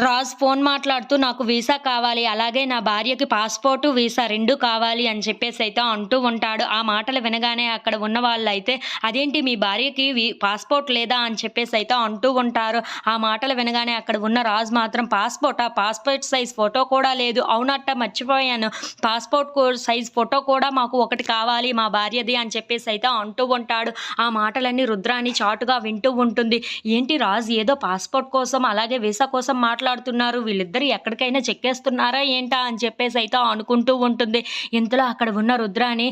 Raj phone మాట్లాడుతూ నాకు visa కావాలి అలాగే నా భార్యకి పాస్పోర్టు వీసా రెండు కావాలి అని చెప్పేసి అయితే అంటూ ఉంటాడు. ఆ మాటలు వినగానే అక్కడ ఉన్న వాళ్ళు అయితే అదేంటి మీ భార్యకి పాస్పోర్ట్ లేదా అని చెప్పేసి అయితే అంటూ ఉంటారు. ఆ మాటలు వినగానే అక్కడ ఉన్న రాజ్ మాత్రం పాస్పోర్ట్? ఆ పాస్పోర్ట్ సైజ్ ఫోటో కూడా లేదు. అవునట్ట మర్చిపోయాను. పాస్పోర్ట్ కో- సైజ్ ఫోటో కూడా మాకు ఒకటి కావాలి మా భార్యది అని చెప్పేసి అయితే అంటూ ఉంటాడు. ఆ మాటలన్నీ రుద్రాని చాటుగా వింటూ ఉంటుంది. ఏంటి రాజ్ ఏదో పాస్పోర్ట్ కోసం అలాగే వీసా కోసం మాట్లాడుతున్నారు. వీళ్ళిద్దరు ఎక్కడికైనా చెక్కేస్తున్నారా ఏంటా అని చెప్పేసి అయితే అనుకుంటూ ఉంటుంది. ఇంతలో అక్కడ ఉన్న రుద్రాని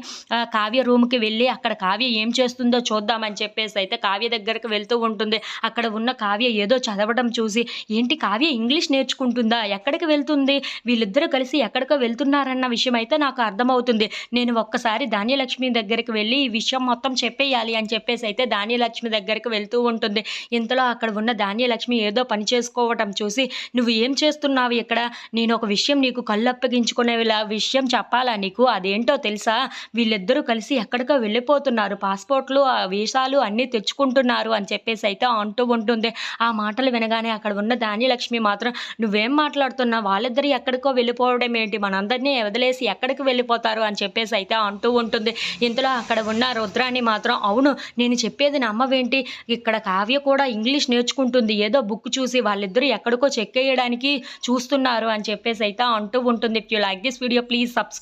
కావ్య రూమ్కి వెళ్ళి అక్కడ కావ్య ఏం చేస్తుందో చూద్దామని చెప్పేసి అయితే కావ్య దగ్గరకు వెళ్తూ ఉంటుంది. అక్కడ ఉన్న కావ్య ఏదో చదవడం చూసి ఏంటి కావ్య ఇంగ్లీష్ నేర్చుకుంటుందా? ఎక్కడికి వెళ్తుంది? వీళ్ళిద్దరూ కలిసి ఎక్కడికో వెళ్తున్నారన్న విషయం అయితే నాకు అర్థమవుతుంది. నేను ఒక్కసారి ధాన్యలక్ష్మి దగ్గరికి వెళ్ళి ఈ విషయం మొత్తం చెప్పేయాలి అని చెప్పేసి అయితే ధాన్యలక్ష్మి దగ్గరికి వెళ్తూ ఉంటుంది. ఇంతలో అక్కడ ఉన్న ధాన్యలక్ష్మి ఏదో పని చేసుకోవటం చూసి నువ్వు ఏం చేస్తున్నావు ఇక్కడ? నేను ఒక విషయం నీకు కళ్ళప్పగించుకునే విషయం చెప్పాలా నీకు? అదేంటో తెలుసా? వీళ్ళిద్దరూ కలిసి ఎక్కడికో వెళ్ళిపోతున్నారు. పాస్పోర్ట్లు ఆ వీసాలు అన్నీ తెచ్చుకుంటున్నారు అని చెప్పేసి అయితే అంటూ ఉంటుంది. ఆ మాటలు వినగానే అక్కడ ఉన్న ధాన్యలక్ష్మి మాత్రం నువ్వేం మాట్లాడుతున్నావు? వాళ్ళిద్దరు ఎక్కడికో వెళ్ళిపోవడం ఏంటి? మనందరినీ వదిలేసి ఎక్కడికి వెళ్ళిపోతారు? అని చెప్పేసి అయితే అంటూ ఉంటుంది. ఇంతలో అక్కడ ఉన్న రుద్రాన్ని మాత్రం అవును నేను చెప్పేది నమ్మవేంటి? ఇక్కడ కావ్య కూడా ఇంగ్లీష్ నేర్చుకుంటుంది. ఏదో బుక్ చూసి వాళ్ళిద్దరూ ఎక్కడికో చెక్ వేయడానికి చూస్తున్నారు అని చెప్పేసి అయితే అంటూ ఉంటుంది. If you like this video please subscribe